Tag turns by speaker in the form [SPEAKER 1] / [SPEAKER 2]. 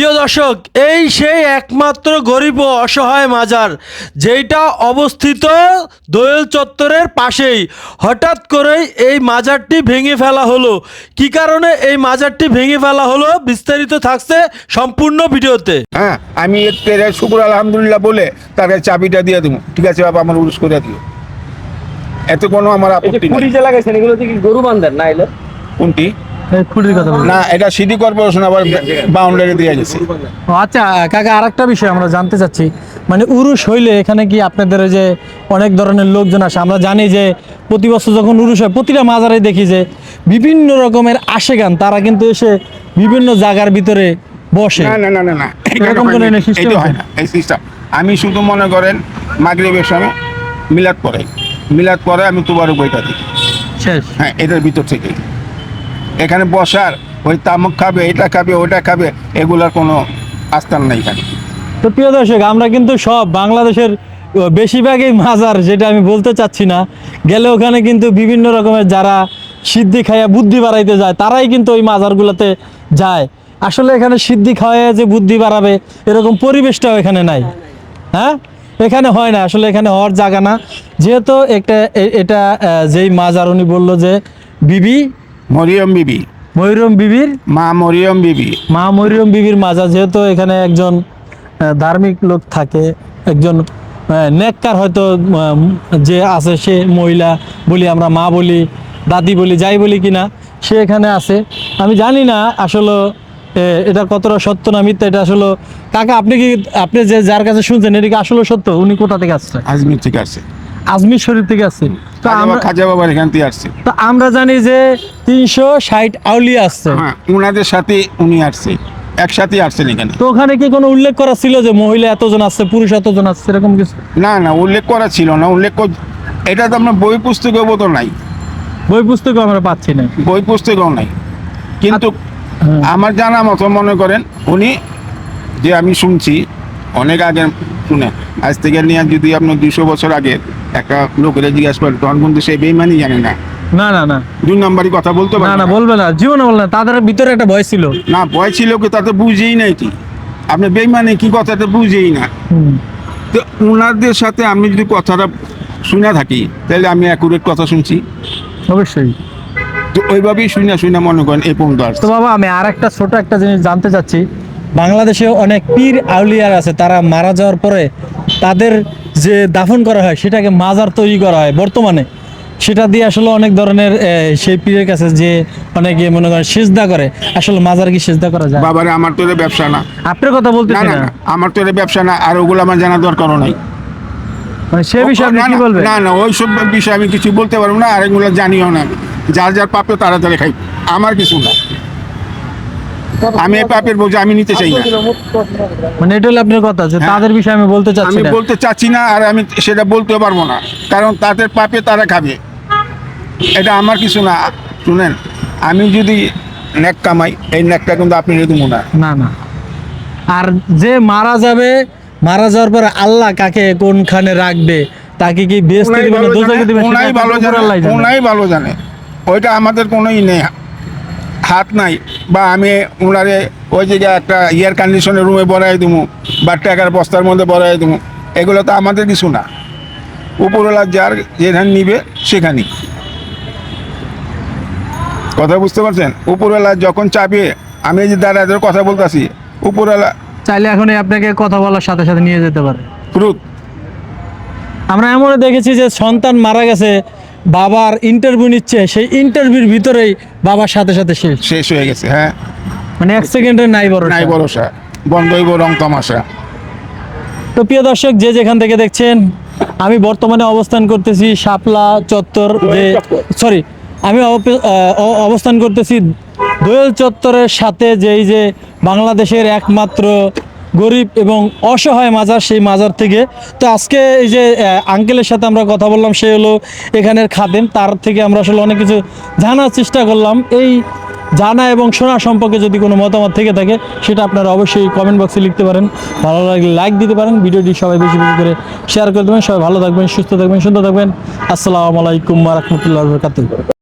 [SPEAKER 1] প্রিয় দর্শক এই সেই একমাত্র গরিব ও অসহায় মাজার যেটা অবস্থিত দোয়েল চত্বরের পাশেই। হঠাৎ করেই এই মাজারটি ভেঙে ফেলা হলো। কি কারণে এই মাজারটি ভেঙে ফেলা হলো বিস্তারিত থাকছে সম্পূর্ণ ভিডিওতে।
[SPEAKER 2] হ্যাঁ আমি এর শুকুর আলহামদুলিল্লাহ বলে তাকে চাবিটা দিয়ে দেবো। ঠিক আছে বাবা আমার উরুস করে দিও। এত কোনো আমার আপত্তি
[SPEAKER 3] পুরি
[SPEAKER 2] নেই
[SPEAKER 3] যে লাগাইছেন এগুলো কি গরু বান্ধেন না এলে?
[SPEAKER 2] কোনটি?
[SPEAKER 1] খুঁটির কথা
[SPEAKER 2] না এটা সিটি কর্পোরেশন আবার বাউন্ডারি দিয়ে গেছে।
[SPEAKER 4] আচ্ছা কাকা আরেকটা বিষয় আমরা জানতে চাচ্ছি। মানে উরুষ হইলে এখানে কি আপনাদের যে অনেক ধরনের লোকজন আসে? আমরা জানি যে প্রতি বছর যখন হয় প্রতিটা মাজারে দেখি যে বিভিন্ন রকমের আশেগান তারা কিন্তু এসে বিভিন্ন জায়গার ভিতরে বসে।
[SPEAKER 2] না না না না না।
[SPEAKER 4] এরকম কোনো
[SPEAKER 2] এখানে
[SPEAKER 4] system
[SPEAKER 2] এটা
[SPEAKER 4] আছে?
[SPEAKER 2] হয় না। এই সিস্টেম আমি শুধু মনে করেন মাগরিবের সময় মিলাদ পরে মিলাদ পরে আমি তোমার বইটা দিই
[SPEAKER 4] শেষ।
[SPEAKER 2] হ্যাঁ এটার ভিতর থেকে এখানে বসার, ওই তামুক খাবে, এটা খাবে, ওটা খাবে, এগুলার কোনো আস্থান নেই এখানে।
[SPEAKER 4] তো প্রিয় দর্শক, আমরা কিন্তু সব বাংলাদেশের বেশিরভাগই মাজার, যেটা আমি বলতে চাচ্ছি না। গেলে ওখানে কিন্তু বিভিন্ন রকমের যারা সিদ্ধি খাইয়া বুদ্ধি বাড়াইতে যায়, তারাই কিন্তু ওই মাজারগুলোতে যায়। আসলে এখানে সিদ্ধি খাওয়াইয়া যে বুদ্ধি বাড়াবে, এরকম পরিবেশটাও এখানে নাই। হ্যাঁ? এখানে হয় না, আসলে এখানে হওয়ার জায়গা না। যেহেতু একটা এটা যেই মাজার উনি বলল যে, বিবি
[SPEAKER 2] মরিয়ম বিবি।
[SPEAKER 4] ময়ূরম বিবির?
[SPEAKER 2] মা মরিয়ম বিবি।
[SPEAKER 4] মা মরিয়ম বিবির মাজা যেহেতু এখানে একজন ধার্মিক লোক থাকে একজন নেককার হয়তো যে আছে সে মহিলা বলি আমরা মা বলি দাদি বলি যাই বলি কিনা সে এখানে আছে। আমি জানি না আসলে এটা কতটা সত্য না মিথ্যা এটা আসলে কাকা আপনি কি আপনি যে যার কাছে শুনছেন এটা কি আসলে সত্য? উনি কোথা থেকে আসছে?
[SPEAKER 2] আজমির থেকে আসছে।
[SPEAKER 4] আজমির শরীফ থেকে আসছে। তো আমরা
[SPEAKER 2] খাজা বাবার এখান থেকে আসছে।
[SPEAKER 4] তো আমরা জানি যে তিনশো ষাট আউলিয়া আসছে।
[SPEAKER 2] হ্যাঁ উনাদের সাথে উনি আসছে। একসাথে আসছেন এখানে।
[SPEAKER 4] তো ওখানে কি কোনো উল্লেখ করা ছিল যে মহিলা এতজন আসছে পুরুষ এতজন আসছে এরকম কিছু?
[SPEAKER 2] না না উল্লেখ করা ছিল না। উল্লেখ এটা তো আপনার বই পুস্তকেও তো নাই।
[SPEAKER 4] বই পুস্তক আমরা পাচ্ছি না।
[SPEAKER 2] বই পুস্তকেও নাই। কিন্তু
[SPEAKER 4] হ্যাঁ।
[SPEAKER 2] আমার জানা মতো মনে করেন উনি যে আমি শুনছি অনেক আগে শুনে আজ থেকে নিয়ে যদি আপনার দুশো বছর আগে একটা লোকেরা জিজ্ঞাসা করেন তখন কিন্তু সেই বেইমানি জানে না।
[SPEAKER 4] না না না।
[SPEAKER 2] দুই নম্বরই কথা বলতে
[SPEAKER 4] না
[SPEAKER 2] পারে
[SPEAKER 4] না
[SPEAKER 2] না।
[SPEAKER 4] বলবে না জীবনে বলবে না তাদের ভিতরে একটা ভয় ছিল।
[SPEAKER 2] না ভয় ছিল কি তাতে বুঝেই নাই কি। আপনি বেইমানি কি কথাটা বুঝেই না। তো ওনাদের সাথে আমি যদি কথাটা শুনে থাকি তাহলে আমি অ্যাকুরেট কথা শুনছি।
[SPEAKER 4] অবশ্যই।
[SPEAKER 2] তো ওইভাবেই শুনে শুনে মনে করেন এই পর্যন্ত
[SPEAKER 4] তো বাবা আমি আর একটা ছোট একটা জিনিস জানতে চাচ্ছি। বাংলাদেশে অনেক পীর আউলিয়ার আছে তারা মারা যাওয়ার পরে তাদের যে দাফন করা হয় সেটাকে মাজার তৈরি করা হয় বর্তমানে। সেটা দিয়ে আসলে অনেক ধরনের সেই পীরের কাছে যে অনেকে মনে করেন সেজদা করে আসলে মাজার কি সেজদা করা যায়?
[SPEAKER 2] বাবারে আমার তো ব্যবসা না।
[SPEAKER 4] আপনার কথা বলতে
[SPEAKER 2] না আমার তো ব্যবসা না আর ওগুলো আমার জানা দরকারও নাই।
[SPEAKER 4] মানে সে বিষয়ে আপনি কি বলবেন?
[SPEAKER 2] না না ওই সব বিষয়ে আমি কিছু বলতে পারব না আর এগুলো জানিও না। যার যার প্রাপ্য তারা তারা খাই আমার কিছু না। আমি এই পাপের বোঝা আমি নিতে চাই না।
[SPEAKER 4] মানে এটা হলো আপনার কথা যে
[SPEAKER 2] হ্যাঁ।
[SPEAKER 4] তাদের বিষয়ে আমি বলতে চাচ্ছি
[SPEAKER 2] আমি বলতে চাচ্ছি না আর আমি সেটা বলতে পারব না। কারণ তাদের পাপে তারা খাবে। এটা আমার কিছু না। শুনেন আমি যদি নেক কামাই এই নেকটা কিন্তু আপনি দেবো না
[SPEAKER 4] না না। আর যে মারা যাবে মারা যাওয়ার পরে আল্লাহ কাকে কোনখানে রাখবে তাকে কি বেস্ট
[SPEAKER 2] ওনাই
[SPEAKER 4] দিবে না
[SPEAKER 2] ভালো জানে। ওনাই ভালো জানে। ওইটা আমাদের কোনোই নেই। হাত নাই বা আমি ওনারে ওই জায়গায় একটা এয়ার কন্ডিশনের রুমে বড়াই দেবো বা টাকার বস্তার মধ্যে বড়াই দেবো এগুলো তো আমাদের কিছু না। উপরওয়ালা যার যেখানে নিবে সেখানেই। কথা বুঝতে পারছেন? উপরওয়ালা যখন চাপে আমি যে দাঁড়ায় ধরে কথা বলতেছি উপরওয়ালা
[SPEAKER 4] চাইলে এখনই আপনাকে কথা বলার সাথে সাথে নিয়ে যেতে পারে। আমরা এমন দেখেছি যে সন্তান মারা গেছে বাবার ইন্টারভিউ নিচ্ছে সেই ইন্টারভিউর ভিতরেই বাবার সাথে সাথে শেষ।
[SPEAKER 2] শেষ হয়ে গেছে হ্যাঁ।
[SPEAKER 4] মানে এক সেকেন্ডের নাই বড়
[SPEAKER 2] নাই ভরসা বন্ধ হইব রং তামাশা।
[SPEAKER 4] তো প্রিয় দর্শক যে যেখান থেকে দেখছেন আমি বর্তমানে অবস্থান করতেছি শাপলা চত্বর যে সরি আমি অবস্থান করতেছি দোয়েল চত্বরের সাথে যেই যে বাংলাদেশের একমাত্র গরিব এবং অসহায় মাজার, সেই মাজার থেকে। তো আজকে এই যে আঙ্কেলের সাথে আমরা কথা বললাম, সে হলো এখানের খাদেম। তার থেকে আমরা আসলে অনেক কিছু জানার চেষ্টা করলাম। এই জানা এবং শোনা সম্পর্কে যদি কোনো মতামত থেকে থাকে, সেটা আপনারা অবশ্যই কমেন্ট বক্সে লিখতে পারেন। ভালো লাগলে লাইক দিতে পারেন। ভিডিওটি সবাই বেশি বেশি করে শেয়ার করে দেবেন। সবাই ভালো থাকবেন, সুস্থ থাকবেন, সুন্দর থাকবেন। আসসালামু আলাইকুম রহমতুল্লাহ বরকাতুহ।